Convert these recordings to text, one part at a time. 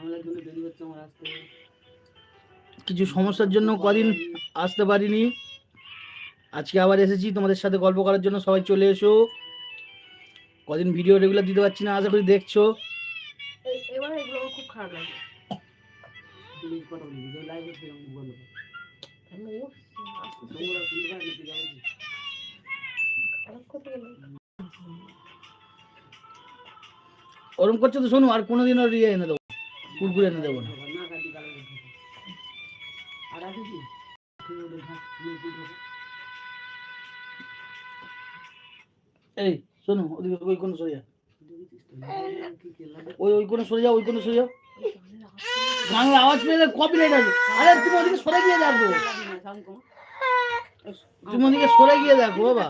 ঝামেলার জন্য দেরি হচ্ছে আমার আসতে। কিছু সমস্যার জন্য কদিন আসতে পারিনি। আজকে আবার এসেছি তোমাদের সাথে গল্প করার জন্য সবাই চলে এসো। কদিন ভিডিও রেগুলার দিতে পারছি না আশা করি দেখছ। এবার এগুলো খুব খারাপ লাগে। ওরম করছ তো শোনো আর কোনোদিনও ইয়ে এনে দেবো কুরকুরে এনে দেবো না। এই, শোনো, ওদিকে ওই কোনো সরে যা। ওই ওই কোনো সরে যাও ওই কোনো সরে যাও গানের আওয়াজ পেলে কপিরাইট আছে আরে, তুমি ওদিকে সরে গিয়ে দেখো। তুমি ওদিকে সরে গিয়ে দেখো, বাবা।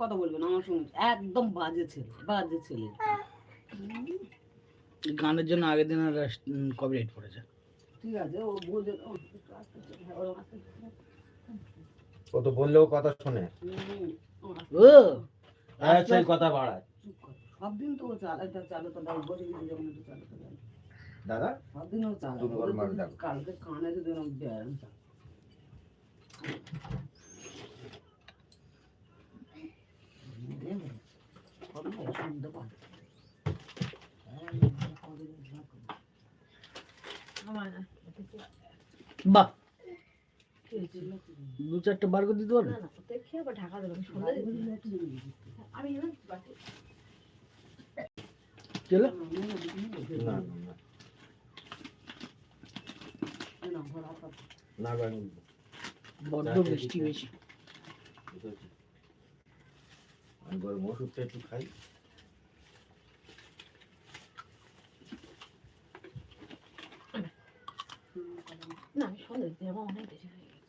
কথা বলবেন আমার সঙ্গে একদম বাজে ছেলে বাজে ছেলে। গানের জন্য আগের দিন আর কপিরাইট পড়েছে। ঠিক আছে ও বোঝে ও তো বললেও কথা শোনে। ও সেই কথা বাড়ায়। সব দিন তো ও চাল তো দাও বসে গেছি যখন একটু চালু তো দাদা? সব দিন ও চাল তুমি মার দাও। কালকে কানে ব্যায়াম চাল শুনতে পারে আমার না বাহ দু চারটে বার করে দিতে পারবে চলো বড্ড বৃষ্টি বেশি আমি বরং ওষুধটা একটু খাই আমার অনেক বেশি হয়ে গেছে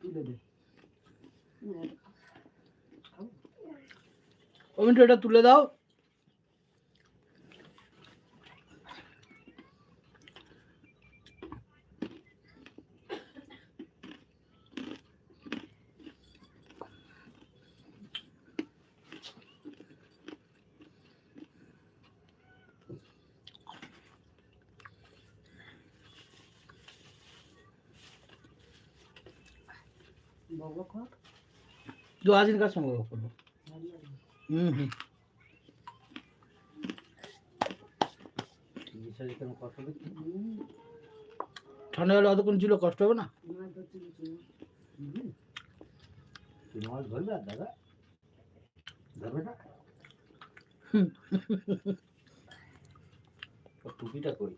তুলে দে ও মিনিট এটা তুলে দাও বাবা কর আজিন কার সঙ্গে করব। হুম হুম। ঠান্ডা হলে অতক্ষণ ছিল কষ্ট হবে না? দাদা ধরবে না টুপিটা কই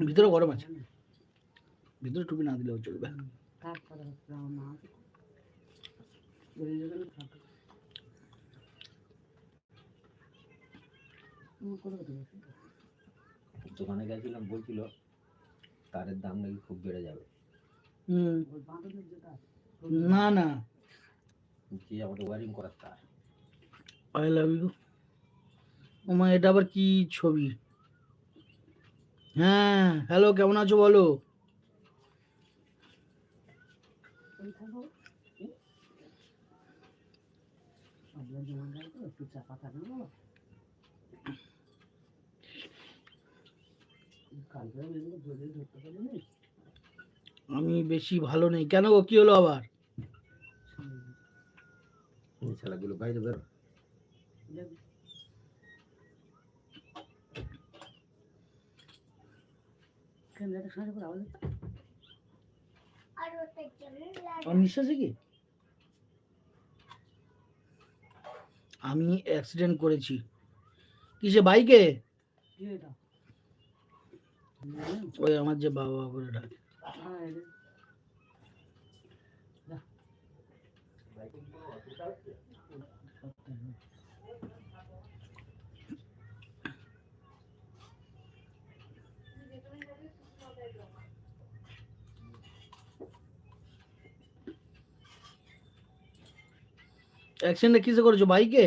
ভিতরে গরম আছে। ভিতরে টুপি না দিলেও চলবে। তারপরে হচ্ছে আমার মা দোকানে গেছিলাম বলছিল তারের দাম নাকি খুব বেড়ে যাবে। না না। যে আমাদের ওয়ারিং করার তার। আই লাভ ইউ ওমা এটা আবার কি ছবি? হ্যাঁ হ্যালো কেমন আছো বলো ওই থাকো সবগুলো জমা গেল তো একটু চাপা আমি বেশি ভালো নেই। কেন গো? কি হলো আবার? ছেলেগুলো বাইরে বেরো। নিঃশ্বাসে কি? আমি অ্যাক্সিডেন্ট করেছি। কিসে বাইকে ওই আমার যে বাবা করে ডাকে। অ্যাক্সিডেন্টটা কিসে করেছো বাইকে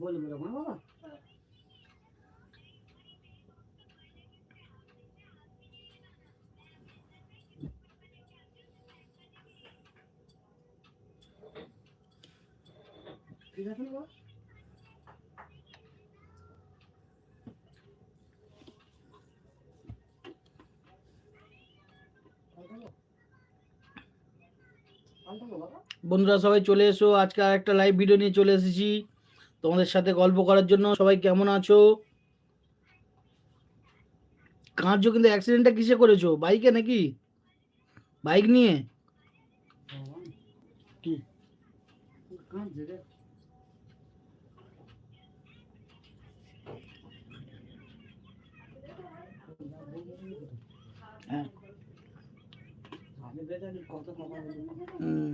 बोल मेरा बाबा বন্ধুরা সবাই চলে এসো। আজকে আর একটা লাইভ ভিডিও নিয়ে চলে এসেছি। তোমাদের সাথে গল্প করার জন্য সবাই কেমন আছো? কাঁচো কিন্তু অ্যাক্সিডেন্টটা কিসে করেছ? বাইকে নাকি? বাইক নিয়ে? কি কাঁদছে রে হ্যাঁ আমি বেজারি কত কথা বলি না। হুম।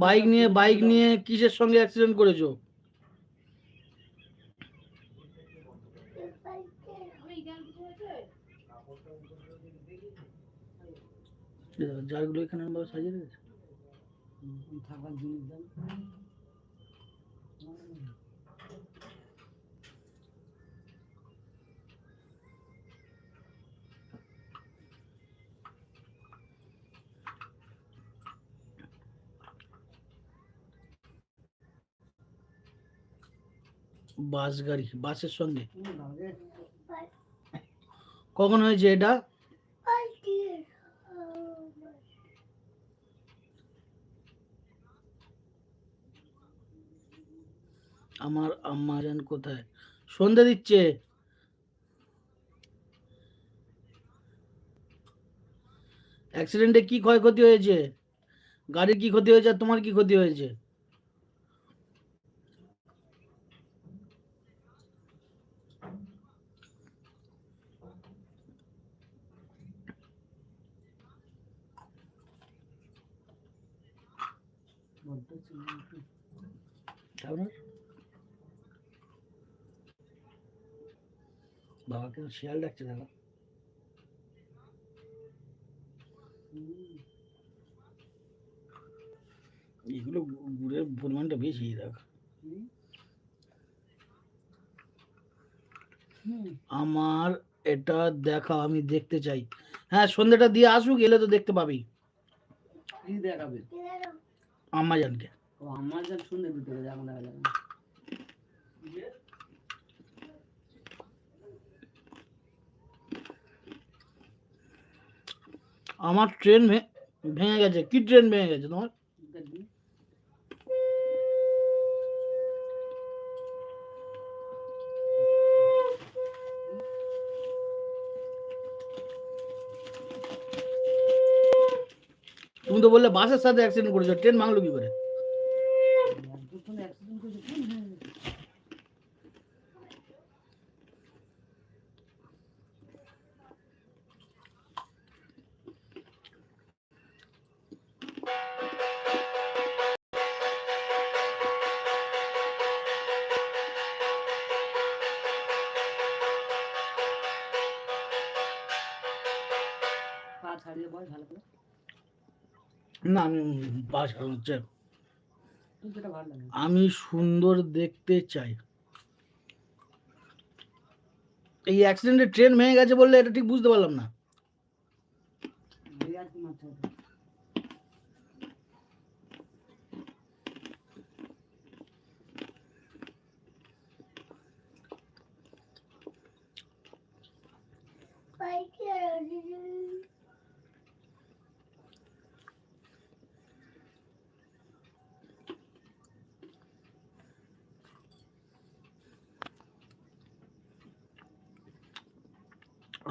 বাইক নিয়ে বাইক নিয়ে কিসের সঙ্গে অ্যাক্সিডেন্ট করেছ? জারগুলো এখানে আমরা সাজিয়ে রেখেছি? থাকার জিনিস বাস গাড়ি বাসের সঙ্গে। কখন হয়েছে এটা? আমার আম্মা জান কোথায়? সন্ধে দিচ্ছে। অ্যাক্সিডেন্টে কি ক্ষয়ক্ষতি হয়েছে? গাড়ির কি ক্ষতি হয়েছে আর তোমার কি ক্ষতি হয়েছে বড্ড চিল্লাচ্ছি। আপনার বাবা কেন শিয়াল ডাকছে দাদা এগুলো গুড়ের পরিমাণটা বেশি দেখ। আমার এটা দেখা আমি দেখতে চাই। হ্যাঁ সন্ধ্যাটা দিয়ে আসুক এলে তো দেখতে পাবি। দেখাবে। আম্মা জানকে ও আমার যা শুনে দিতে দেখা যাবে না। আমার ট্রেন ভেঙে গেছে। কি ট্রেন ভেঙে গেছে তোমার? তুমি তো বললে বাসের সাথে অ্যাক্সিডেন্ট করেছ। ট্রেন ভাঙলো কি করে? না আমি বাস হচ্ছে। আমি সুন্দর দেখতে চাই। এই অ্যাক্সিডেন্টে ট্রেন ভেঙে গেছে বললে এটা ঠিক বুঝতে পারলাম না এই আর কি মারতে হবে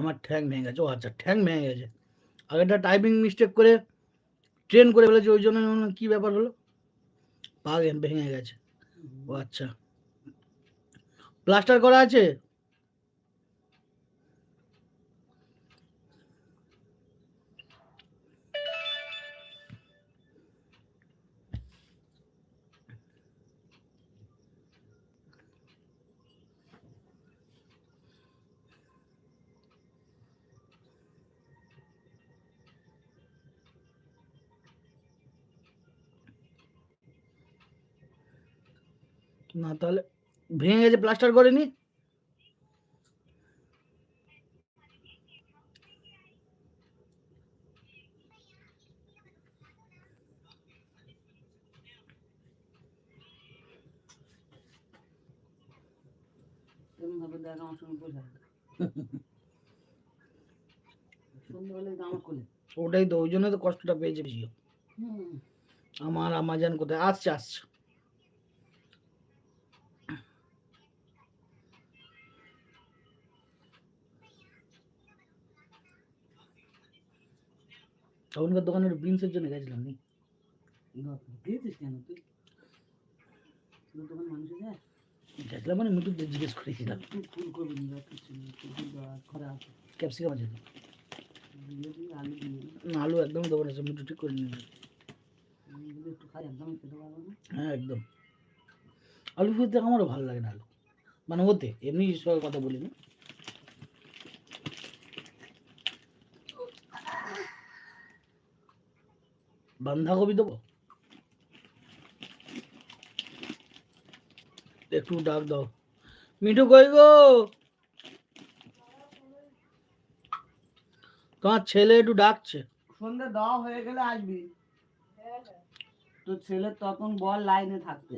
আমার ঠ্যাং ভেঙে গেছে। ও আচ্ছা ঠ্যাং ভেঙে গেছে। আগেরটা টাইপিং মিস্টেক করে ট্রেন করে ফেলেছে, ওই জন্য কী ব্যাপার হলো? পা ভেঙে গেছে। ও আচ্ছা। প্লাস্টার করা আছে? না তাহলে ভেঙে গেছে প্লাস্টার করেনি? ওটাই তো ওই জন্য তো কষ্টটা পেয়েছে বেশি। আমার আমাজান কোথায়? আসছে আসছে। তখনকার দোকানের বিনসের জন্য গেছিলাম নি। কেন তুই? দোকান মানুষ গেছিলাম মানে মিটু জিজ্ঞেস করেছিলাম। ক্যাপসিকাম আছে। আলু একদম দোকান আছে মিটু ঠিক করে নিয়ে হ্যাঁ একদম। আলু খেতে আমারও ভালো লাগে না আলু। মানে হতে এমনি সব কথা বলি না বাঁধাকপি দেবো? একটু ডাক দাও। মিঠু কই গো? তোমার ছেলে একটু ডাকছে। সন্ধ্যে দেওয়া হয়ে গেলে আসবি। তোর ছেলে তখন বল লাইনে থাকতে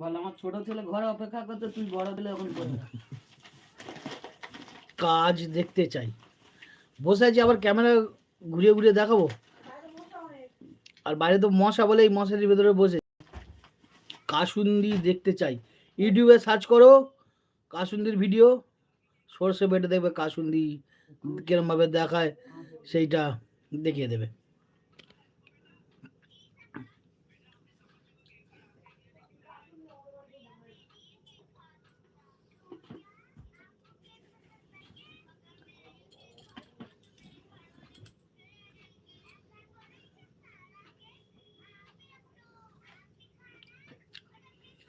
বল, আমার ছোট ছেলে ঘরে অপেক্ষা করতে তুই বড় দিলে এখন কাজ দেখতে চাই। বসে আছি, আবার ক্যামেরা ঘুরিয়ে ঘুরিয়ে দেখাবো। আর বাইরে তো মশা বলে এই মশারির ভেতরে বসে। কাসুন্দি দেখতে চাই। ইউটিউবে সার্চ করো কাসুন্দির ভিডিও সর্ষে বেটে দেখবে কাসুন্দি কিরমভাবে দেখায়, সেইটা দেখিয়ে দেবে।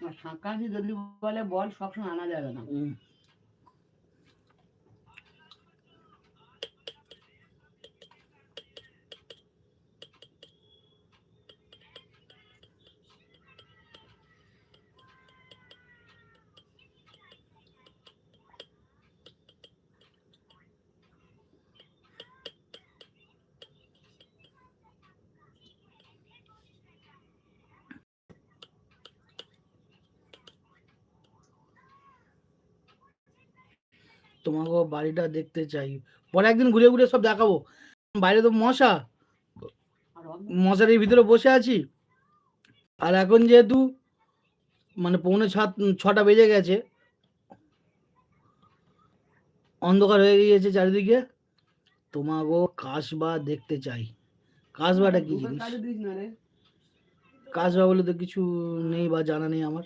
আর সাঁকাশি যদি বলে বল সবসময় আনা যাবে না। তোমাকে বাড়িটা দেখতে চাই। পরে একদিন ঘুরে ঘুরে সব দেখাবো। বাইরে তো মশা। মশারির ভিতরে বসে আছি। আর এখন যেহেতু মানে পৌনে সাত ছটা বেজে গেছে। অন্ধকার হয়ে গিয়েছে চারিদিকে। তোমাগো কাসবা দেখতে চাই। কাসবাটা কি জিনিস? কাসবা বলে তো কিছু নেই বা জানা নেই আমার।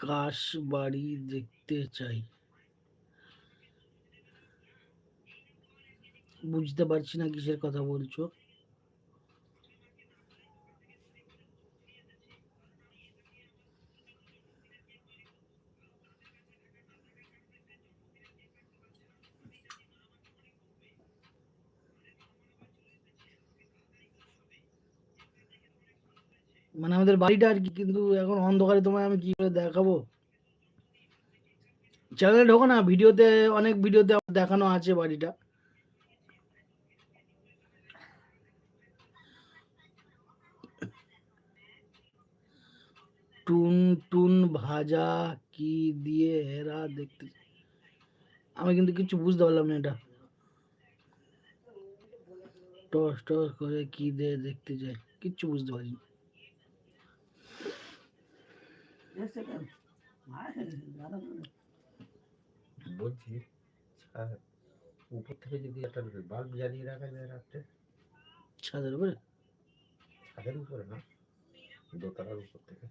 কাশ বাড়ি দেখতে চাই। বুঝতে পারছি না কিসের কথা বলছো মানে আমাদের বাড়িটা আর কি, কিন্তু এখন অন্ধকারে তোমায় আমি কি করে দেখাবো? চ্যানেলে ঢোকো না, ভিডিওতে, অনেক ভিডিওতে দেখানো আছে বাড়িটা। টুন টুন ভাজা কি দিয়ে হেরা দেখতে আমি কিন্তু কিছু বুঝতে পারলাম না এটা। টস টস করে কি দিয়ে দেখতে চাই কিচ্ছু বুঝতে পারিনি এসে কেন মারা খেয়েছে দাদা বলে। বলছি উপর থেকে যদি একটা বাল্ব জ্বালিয়ে রাখা যায় রাত্রে? ছাদের উপরে? ছাদের উপরে না দোতলার উপর থেকে।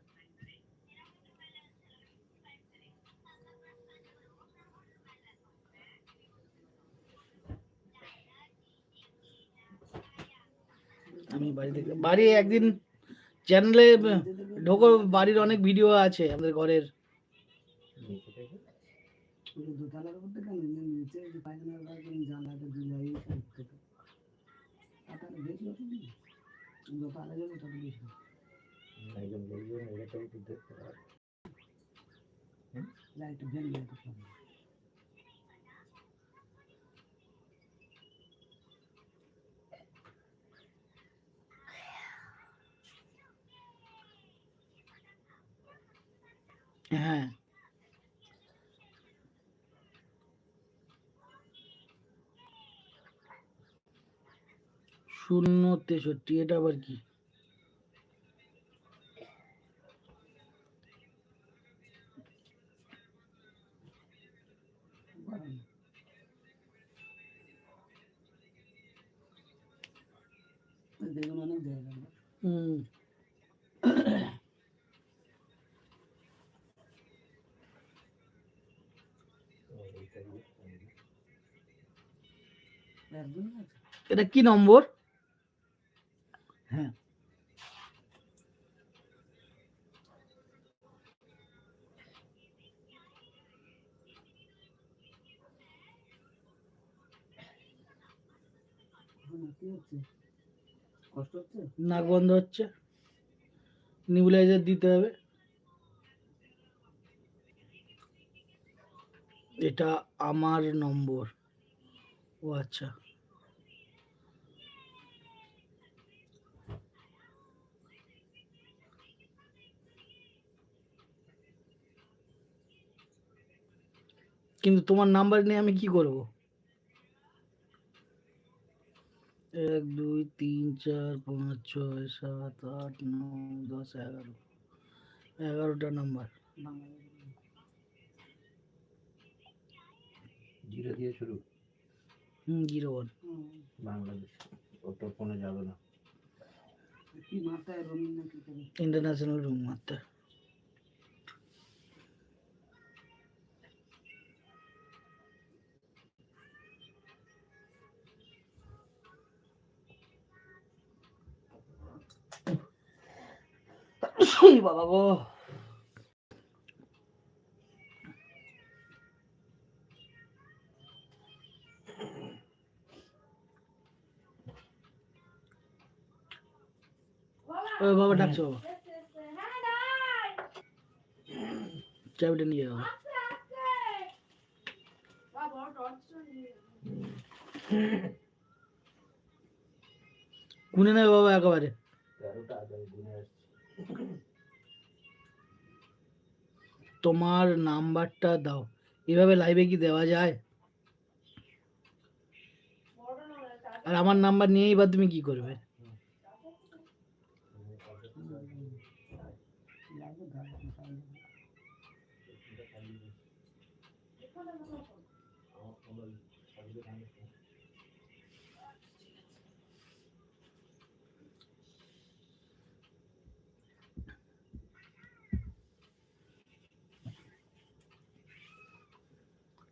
আমি বাড়ি থেকে বাড়ি একদিন চ্যানেলে ঢোকো বাড়ির অনেক ভিডিও আছে আমাদের ঘরের। নিচে থেকে পুরো দোতলার উপর থেকে নেমে নিচে যে পায়খানার ঘর কোনো জানলাটা দিলে এই সাইড থেকে আর তাহলে বেশি অসুবিধা যত আলাদা যাবে তত বেশি একজন বলবে এটাও তো দেখতে পারে লাইট ভেন লাইট সব হ্যাঁ শূন্য তেষট্টি এটা আবার কি? এটা কি নম্বর? হ্যাঁ। নাক বন্ধ হচ্ছে। নিউলাইজার দিতে হবে। এটা আমার নম্বর। ও আচ্ছা। কিন্তু তোমার নাম্বার নিয়ে আমি কি করব? এক দুই তিন চার পাঁচ ছয় সাত আট নয় দশ এগারো। এগারোটা নাম্বার। জিরো দিয়ে শুরু। হুম জিরো ওয়ান। বাংলাদেশ। অত ফোনে যাবে না। ইন্টারন্যাশনাল রুম মারতে। বাবা গো। বাবা ডাকছো? বাবা চাবিটা নিয়ে যাও। গুনে নেবে বাবা একেবারে। তোমার নাম্বারটা দাও। এভাবে লাইভে কি দেওয়া যায়? আর আমার নাম্বার নিয়েই বা তুমি কি করবে?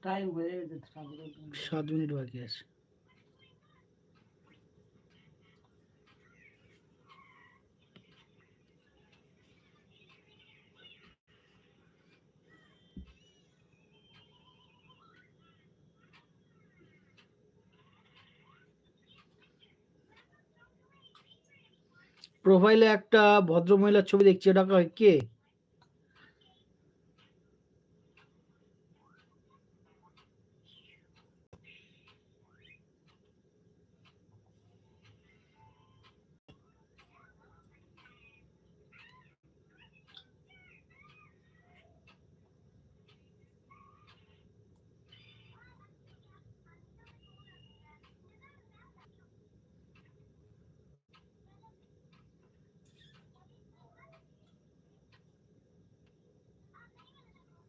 টাইম হয়ে গেছে সাত মিনিট বাকি আছে। প্রোফাইলে একটা ভদ্রমহিলার ছবি দেখছি এটা কা-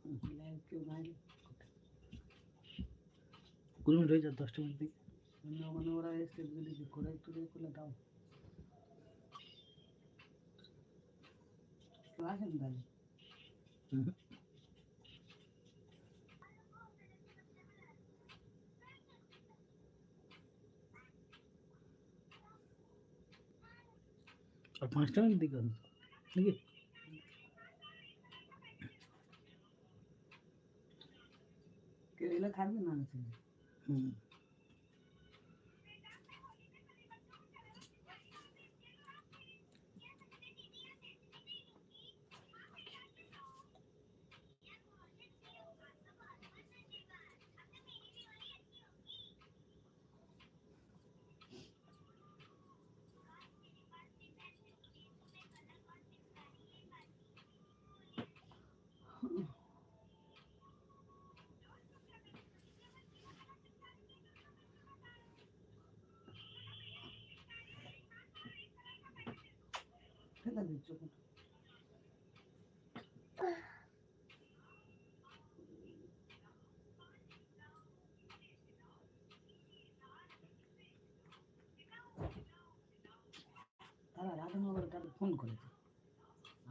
কে লাইভ কেউ নাই কুড়ি মিনিট হয়ে যায় দশটা মিনিট থেকে অন্য মানে ওরা এসে যদি করে একটু দিয়ে করলে দাও কেউ আসেন তাহলে হুম। আর পাঁচটা মিনিট দিকে নাকি 看热闹的。嗯。না আছে হুম ফেলে দিচ্ছ তারা রাধা নগরে তাদের ফোন করেছে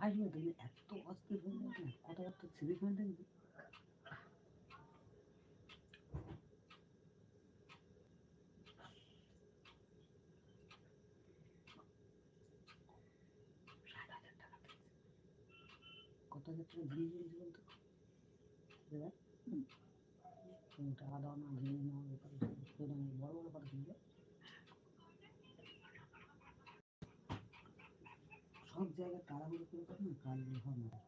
আসবে তুমি এত অস্থির হয়ে যাবে না কথাবার্তা সিরিজ হয়ে দেখবে কত হাজার টাকা দিয়ে দিয়েছি বলতো। দাদা টাকা দাও না দিয়ে নাও ব্যাপারে বড় বড় কথা শুনবে সব জায়গায় তাড়াহুড়ো করে না কাজ হয় না।